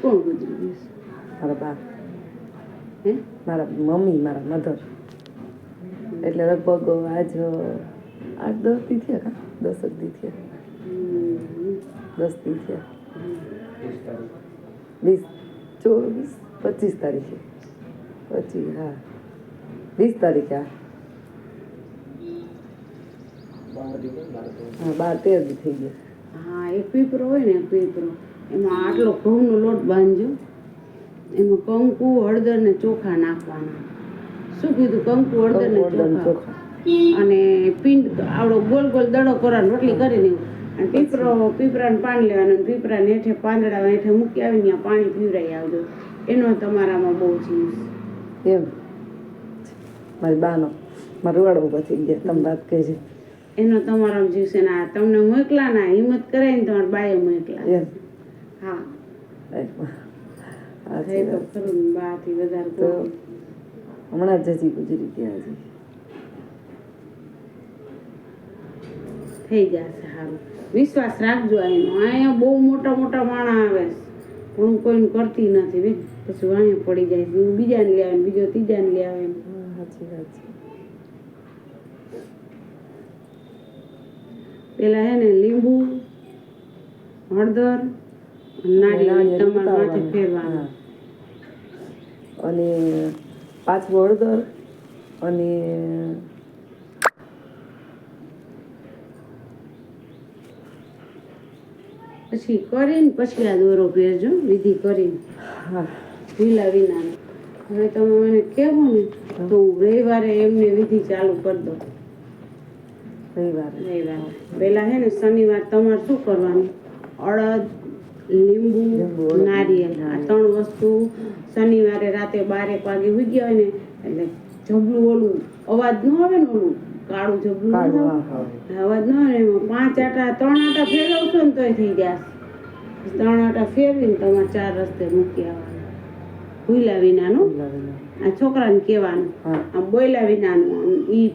કોણ ગુજરી ગયું મારા બા હે? મારા મમ્મી મારા મધર. એટલે લગભગ આજ આઠ દસ દી થયા કા? દસ જ દી થયા. દસ દી થયા. વીસ ચોવીસ પચીસ તારીખે. પચીસ હા. વીસ તારીખે હા. હા બાર તેર દી થઈ ગયા. હા એક પીપરો હોય ને એક પીપરો. એમાં આટલો ઘઉંનો લોટ બાંધજો એમાં કંકુ હળદર ને ચોખા નાખવાના. શું કીધું? કંકુ હળદર ને ચોખા. અને પિંડ આવડો ગોલ ગોલ દડો કરવાનો રોટલી કરીને અને પીપરો પીપરાને પાણી લેવાનું અને પીપરાને હેઠે પાંદડા હેઠે મૂકી આવીને પાણી પીવરાઈ આવજો. એનો તમારામાં બહુ ચીજ એમ. મારી બાનો મારું વાળો પછી ગયા તમે વાત છે એનો તમારો જીવશે ના તમને મોકલા ના હિંમત કરાવીને તમારા બાએ મોકલા. એમ હા હા થઈ તો ખરું ને બાથી વધારે તો કોઈ. હમણાં જ હજી ગુજરી ગયા હજી થઈ જશે સારું વિશ્વાસ રાખજો એનો અહીંયા બહુ મોટા મોટા માણા આવે છે. પણ હું કોઈનું કરતી નથી બેન. પછી અહીંયા પડી જાય છે. બીજાને લઈ આવે બીજો ત્રીજાને લઈ આવે ને. સાચી વાત છે. પેલા હે ને લીંબુ હળદર અને પાછું હળદર અને પછી કરીને પછી આ દોરો પહેરજો વિધિ કરીને. હા. ઢીલા વિના. હવે તમે મને કહેવો ને તો હું રવિવારે એમને વિધિ ચાલુ કરી દઉં. રવિવારે. રવિવારે. પહેલાં હે ને શનિવાર તમારે શું કરવાનું? અડદ લીંબુ નારિયેલ આ ત્રણ વસ્તુ શનિવારે રાતે બારેક વાગે ઉઈ ગયા હોય ને એટલે જબલું ઓલું અવાજ ન આવે ને ઓલું કાળું જબલું. અવાજ ન આવે એમાં પાંચ આટા ત્રણ આટા ફેરવશો ને તોય થઈ જશે ત્રણ આટા ફેરવીને તમારે ચાર રસ્તે મૂકી આવવાનું. ભૂલા વિનાનું. આ છોકરાને કહેવાનું. આમ બોલ્યા વિનાનું. ઈ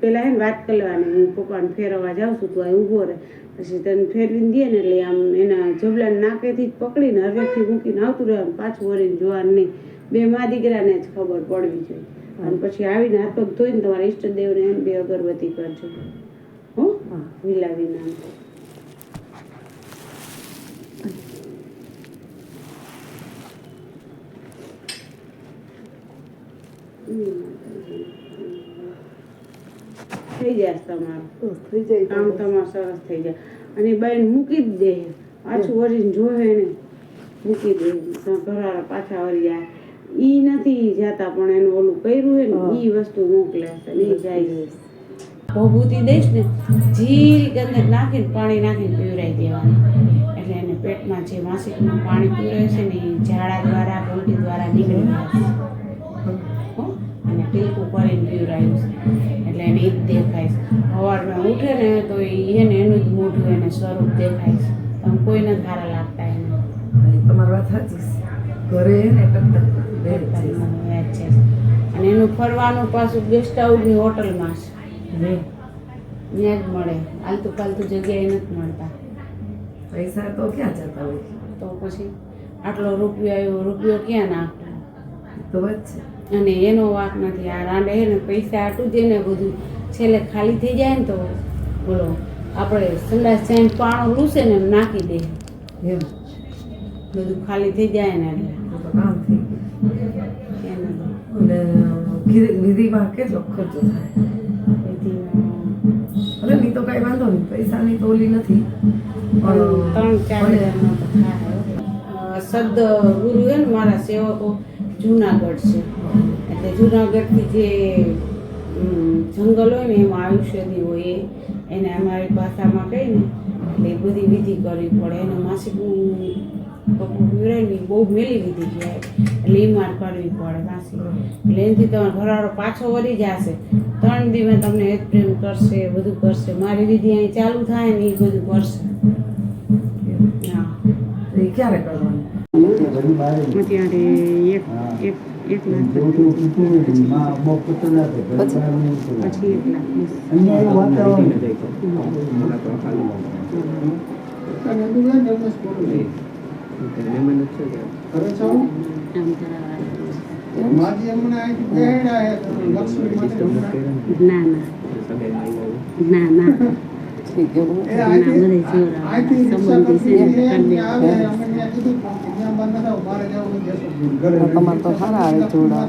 પેલા હે ને વાત કરવાની હું પપ્પાને ફેરવવા જાઉં છું તો ઊભો રહે. પછી તને ફેરવીને દે ને એટલે આમ એના જબલાને નાકેથી જ પકડીને હરવેથી મૂકીને આવતું રહે પાછું વળીને જોવાનું નહીં. બે મા દીકરાને જ ખબર પડવી જોઈએ. અને પછી આવીને હાથ પગ ધોઈને તમારા ઈષ્ટદેવને એમ બે અગરબત્તી કરજો. હો? હા. આમ. થઈ જશે તમારું. થઈ જાય કામ તમારું સરસ થઈ જાય. અને બેન મૂકી જ દે. પાછું વળીને જોવે ને મૂકી દે. ઘરવાળા પાછા વળી જાય ઈ નથી જાતા પણ એનું ઓલું કર્યું હોય ને ઈ વસ્તુ મોકલે છે ને જાય ભભૂતિ દઈશ ને જીરી ગંદક નાખીને પાણી નાખીને પીવરાઈ દેવાનું. એટલે એને પેટમાં જે માસિકમાં પાણી પીવરાય છે ને એ ઝાડા દ્વારા કે દ્વારા નીકળી જાય હો? અને ટીલકું કરીને પીવરાયું છે. એને એ જ દેખાય છે. સવારમાં ઉઠે ને તો એ એને એનું જ મોઢું એને સ્વરૂપ દેખાય છે. પણ કોઈને સારા લાગતા એને સાચી છે. ઘરે ને ટકટક બે જ છે. છે. અને એનું ફરવાનું પાછું ગેસ્ટ હાઉસની હોટલમાં છે. ત્યાં જ મળે. આલતુ પાલતુ જગ્યાએ નથી મળતા. પૈસા તો ક્યાં જતા હોય? તો પછી આટલો રૂપિયો આવ્યો રૂપિયો ક્યાં નાખવો? તો વાત છે. અને એનો વાંક નથી. આ રાંડે ને પૈસા આટું દે ને બધું છેલ્લે ખાલી થઈ જાય ને તો બોલો આપણે સંડાસ જઈને પાણો લૂસે ને નાખી દે. એમ. બધું ખાલી થઈ જાય ને એટલે. વિધિમાં કેટલો ખર્ચો થાય? અરે નહીં તો કાંઈ વાંધો નહીં. પૈસાની તો ઓલી નથી. ત્રણ ચાર સદ ગુરુ ને મારા સેવકો જુનાગઢ છે. એટલે જુનાગઢથી જે જંગલ હોય ને એમાં આયુષ્યની હોય એ, એને અમારી ભાષામાં કહી ને, એટલે એ બધી વિધિ કરવી પડે. એને માસિકનું ને ઈ બહુ મેલી વિધિ કહેવાય. એટલે એ માર કરવી પડે માસિક એટલે એનાથી તમારો ઘરવાળો પાછો વળી જશે. ત્રણ દીમે તમને હેત પ્રેમ કરશે બધું કરશે. મારી વિધિ અહીં ચાલુ થાય ને એ બધું કરશે. હા. એ ક્યારે કરવાનું? અત્યારે એક એક એક લાખ પછી એક. ના ના ના ના એવું. તમારે તો સારા આવે જોડા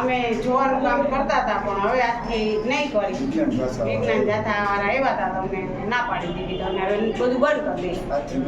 અમે જોવાનું કામ કરતા હતા, પણ હવે આજથી નહીં કરી. વિજ્ઞાન જાતા વાળા આવ્યા હતા તમને ના પાડી દીધી. તમે હવે બધું બંધ કરી